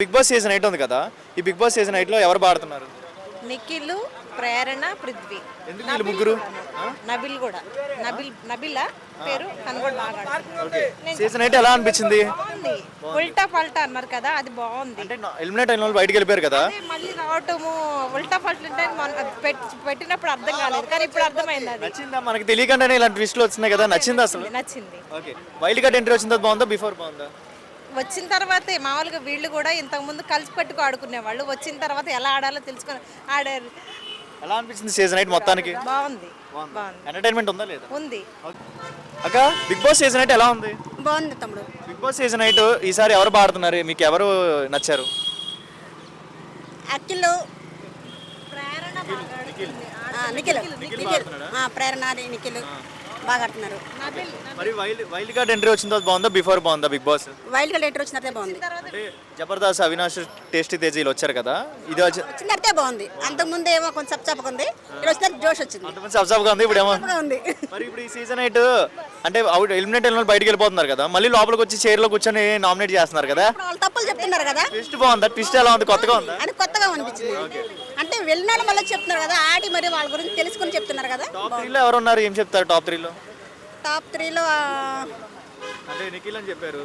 Big boss season eight ఉంది కదా ఈ బిగ్ బాస్ సీజన్ ఎయిట్లో ఎవరు పాడుతున్నారు? నిఖిల్ ప్రేరణ పృథ్వీ. ఎందుకు వీళ్ళు ముగ్గురు? నబిల్ కూడా. నబిల్ నబిలా పేరు? సీజన్ ఎయిట్ ఎలా అనిపించింది? ఉల్టా పల్టా అన్నారు కదా అది బాగుంది. అంటే ఎలిమినేట్ అయిన వాళ్ళు బయటికి వెళ్ళిపోయారు కదా? మళ్ళీ రావటము ఉల్టా పల్టా అంటే మన పెట్టి- పెట్టినప్పుడు అర్థం కాలేదు కానీ ఇప్పుడు అర్థమైంది అది. నచ్చిందా? మనకి తెలియకుండానే ఇలాంటి ట్విస్ట్లు వచ్చినాయి కదా నచ్చిందా అసలు? నచ్చింది. ఓకే. వైల్డ్ కార్డ్ ఎంట్రీ తర్వాత బాగుందా బిఫోర్ బాగుందా? వచ్చిన తర్వాతే మామూలుగా వీళ్ళు కూడా ఇంతకుముందు కలిసి పెట్టుకు ఆడుకునే వాళ్ళు వచ్చిన తర్వాత ఎలా ఆడాలో తెలుసుకొని ఆడారు. ఎలా అనిపించింది సీజన్ ఎయిట్ మొత్తానికి? బాగుంది. బాగుంది. ఎంటర్టైన్మెంట్ ఉందా లేదా? ఉంది. అక్క బిగ్ బాస్ సీజన్ ఎయిట్ ఎలా ఉంది? బాగుంది తమ్ముడు. బిగ్ బాస్ సీజన్ ఎయిట్ ఈసారి ఎవరు పాడుతున్నారు మీకు ఎవరు నచ్చారు? అఖిల్. ప్రేరణ బాగా ఆడుతుంది. ఆ, నిఖిల్ నిఖిల్. ఆ, ప్రేరణ నిఖిల్. బాగా ఆడుతున్నారు. నబిల్ మరి వైల్డ్ వైల్డ్ కార్డ్ ఎంట్రీ వచ్చిన తర్వాత బాగుందా? బిఫోర్ బాగుందా? Big boss? వైల్డ్గా లెటర్ వచ్చినట్టే బాగుంది. అంటే జబర్దస్త్ అవినాష్ టేస్టీ తేజీలు వచ్చారు కదా? ఇది వచ్చి వచ్చినట్టే బాగుంది. అంతకు ముందు ఏమో కొంచెం చప్పచప్పగా ఉంది. ఇక్కడ వచ్చిన జోష్ వచ్చింది. అంతమంది ఉంది ఇప్పుడు ఏమో ఉంది. మరి ఇప్పుడు ఈ సీజన్ ఎయిట్ అంటే అవుట్ ఎలిమినేట్ అయిన వాళ్ళు బయటికి వెళ్ళిపోతున్నారు కదా? మళ్ళీ లోపలికి వచ్చి చైర్లో కూర్చొని నామినేట్ చేస్తున్నారు కదా? వాళ్ళు తప్పులు చెప్తున్నారు కదా? ట్విస్ట్ బాగుందా? ట్విస్ట్ ఎలా ఉంది? కొత్తగా ఉందా? అది కొత్తగా అనిపించింది. అంటే వెళ్ళిన వాళ్ళు మళ్ళీ చెప్తున్నారు కదా మరి వాళ్ళ గురించి తెలుసుకొని చెప్తున్నారు కదా? టాప్ త్రీలో ఎవరు ఉన్నారు ఏం చెప్తారు టాప్ త్రీలో టాప్ త్రీలో అంటే నిఖిల్ అని చెప్పారు.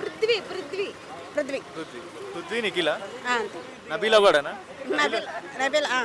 పృథ్వీ పృథ్వీ పృథ్వీ. పృథ్వీ. పృథ్వీ నిఖిల? నబీలా కూడానా? నబిల్ నబిల్ ఆ.